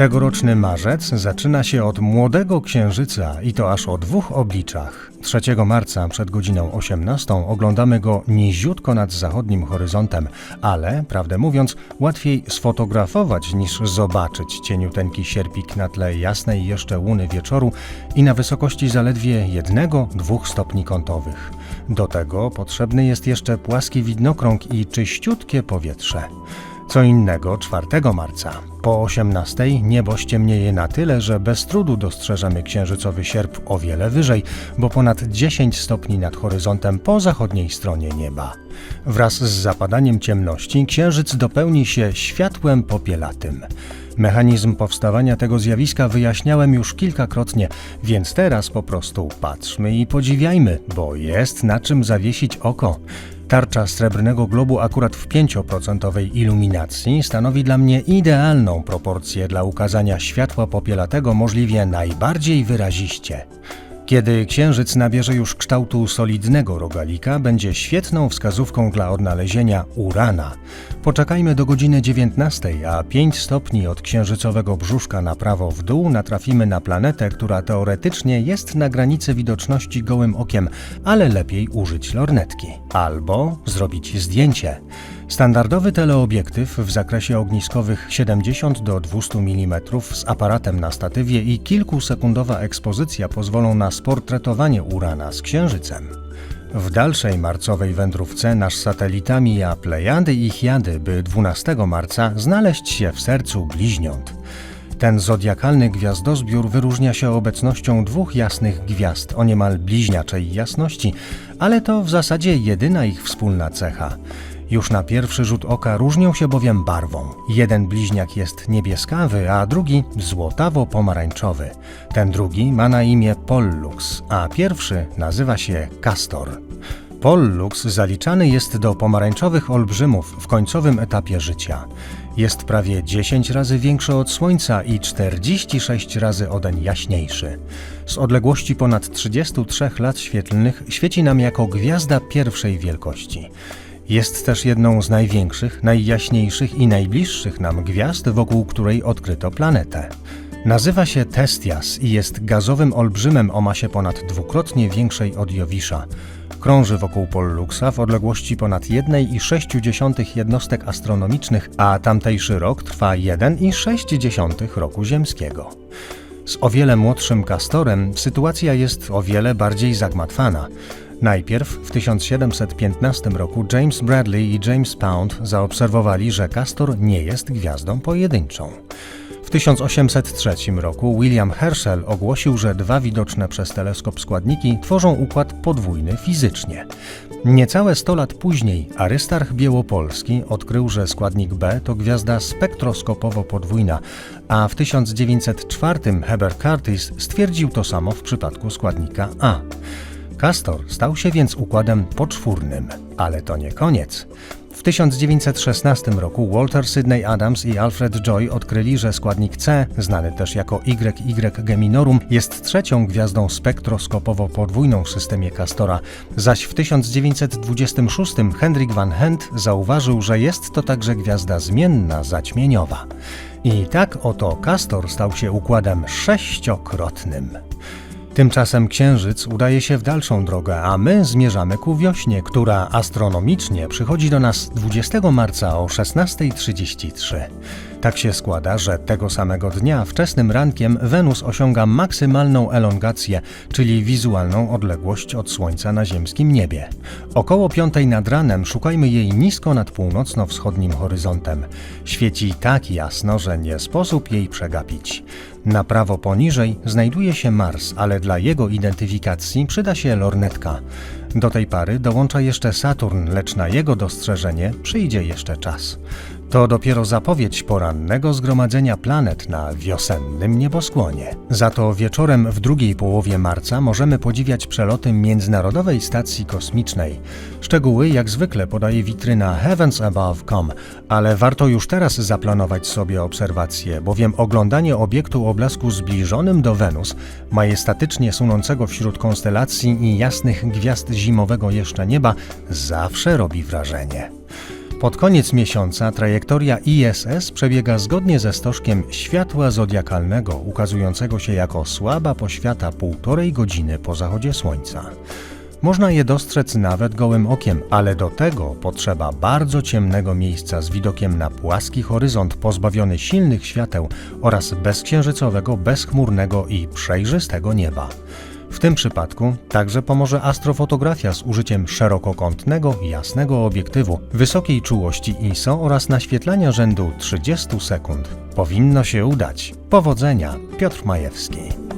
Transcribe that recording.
Tegoroczny marzec zaczyna się od młodego księżyca i to aż o dwóch obliczach. 3 marca przed godziną 18 oglądamy go niziutko nad zachodnim horyzontem, ale, prawdę mówiąc, łatwiej sfotografować niż zobaczyć cieniuteńki sierpik na tle jasnej jeszcze łuny wieczoru i na wysokości zaledwie 1-2 stopni kątowych. Do tego potrzebny jest jeszcze płaski widnokrąg i czyściutkie powietrze. Co innego 4 marca. Po 18 niebo ściemnieje na tyle, że bez trudu dostrzeżemy księżycowy sierp o wiele wyżej, bo ponad 10 stopni nad horyzontem po zachodniej stronie nieba. Wraz z zapadaniem ciemności księżyc dopełni się światłem popielatym. Mechanizm powstawania tego zjawiska wyjaśniałem już kilkakrotnie, więc teraz po prostu patrzmy i podziwiajmy, bo jest na czym zawiesić oko. Tarcza srebrnego globu akurat w 5% iluminacji stanowi dla mnie idealną proporcję dla ukazania światła popielatego możliwie najbardziej wyraziście. Kiedy księżyc nabierze już kształtu solidnego rogalika, będzie świetną wskazówką dla odnalezienia Urana. Poczekajmy do godziny 19, a 5 stopni od księżycowego brzuszka na prawo w dół natrafimy na planetę, która teoretycznie jest na granicy widoczności gołym okiem, ale lepiej użyć lornetki albo zrobić zdjęcie. Standardowy teleobiektyw w zakresie ogniskowych 70 do 200 mm z aparatem na statywie i kilkusekundowa ekspozycja pozwolą na sportretowanie Urana z Księżycem. W dalszej marcowej wędrówce nasz satelita mija Plejady i Chiady, by 12 marca znaleźć się w sercu bliźniąt. Ten zodiakalny gwiazdozbiór wyróżnia się obecnością dwóch jasnych gwiazd o niemal bliźniaczej jasności, ale to w zasadzie jedyna ich wspólna cecha. Już na pierwszy rzut oka różnią się bowiem barwą. Jeden bliźniak jest niebieskawy, a drugi złotawo-pomarańczowy. Ten drugi ma na imię Pollux, a pierwszy nazywa się Castor. Pollux zaliczany jest do pomarańczowych olbrzymów w końcowym etapie życia. Jest prawie 10 razy większy od Słońca i 46 razy odeń jaśniejszy. Z odległości ponad 33 lat świetlnych świeci nam jako gwiazda pierwszej wielkości. Jest też jedną z największych, najjaśniejszych i najbliższych nam gwiazd, wokół której odkryto planetę. Nazywa się Testias i jest gazowym olbrzymem o masie ponad dwukrotnie większej od Jowisza. Krąży wokół Polluxa w odległości ponad 1,6 jednostek astronomicznych, a tamtejszy rok trwa 1,6 roku ziemskiego. Z o wiele młodszym Castorem sytuacja jest o wiele bardziej zagmatwana. Najpierw w 1715 roku James Bradley i James Pound zaobserwowali, że Castor nie jest gwiazdą pojedynczą. W 1803 roku William Herschel ogłosił, że dwa widoczne przez teleskop składniki tworzą układ podwójny fizycznie. Niecałe 100 lat później Arystarch Białopolski odkrył, że składnik B to gwiazda spektroskopowo podwójna, a w 1904 Heber Curtis stwierdził to samo w przypadku składnika A. Castor stał się więc układem poczwórnym, ale to nie koniec. W 1916 roku Walter Sidney Adams i Alfred Joy odkryli, że składnik C, znany też jako YY Geminorum, jest trzecią gwiazdą spektroskopowo podwójną w systemie Castora, zaś w 1926 Hendrik van Hent zauważył, że jest to także gwiazda zmienna zaćmieniowa. I tak oto Castor stał się układem sześciokrotnym. Tymczasem Księżyc udaje się w dalszą drogę, a my zmierzamy ku wiośnie, która astronomicznie przychodzi do nas 20 marca o 16.33. Tak się składa, że tego samego dnia, wczesnym rankiem, Wenus osiąga maksymalną elongację, czyli wizualną odległość od Słońca na ziemskim niebie. Około piątej nad ranem szukajmy jej nisko nad północno-wschodnim horyzontem. Świeci tak jasno, że nie sposób jej przegapić. Na prawo poniżej znajduje się Mars, ale dla jego identyfikacji przyda się lornetka. Do tej pary dołącza jeszcze Saturn, lecz na jego dostrzeżenie przyjdzie jeszcze czas. To dopiero zapowiedź porannego zgromadzenia planet na wiosennym nieboskłonie. Za to wieczorem w drugiej połowie marca możemy podziwiać przeloty Międzynarodowej Stacji Kosmicznej. Szczegóły jak zwykle podaje witryna heavensabove.com, ale warto już teraz zaplanować sobie obserwacje, bowiem oglądanie obiektu o blasku zbliżonym do Wenus, majestatycznie sunącego wśród konstelacji i jasnych gwiazd zimowego jeszcze nieba, zawsze robi wrażenie. Pod koniec miesiąca trajektoria ISS przebiega zgodnie ze stożkiem światła zodiakalnego, ukazującego się jako słaba poświata półtorej godziny po zachodzie Słońca. Można je dostrzec nawet gołym okiem, ale do tego potrzeba bardzo ciemnego miejsca z widokiem na płaski horyzont pozbawiony silnych świateł oraz bezksiężycowego, bezchmurnego i przejrzystego nieba. W tym przypadku także pomoże astrofotografia z użyciem szerokokątnego, jasnego obiektywu, wysokiej czułości ISO oraz naświetlania rzędu 30 sekund. Powinno się udać. Powodzenia, Piotr Majewski.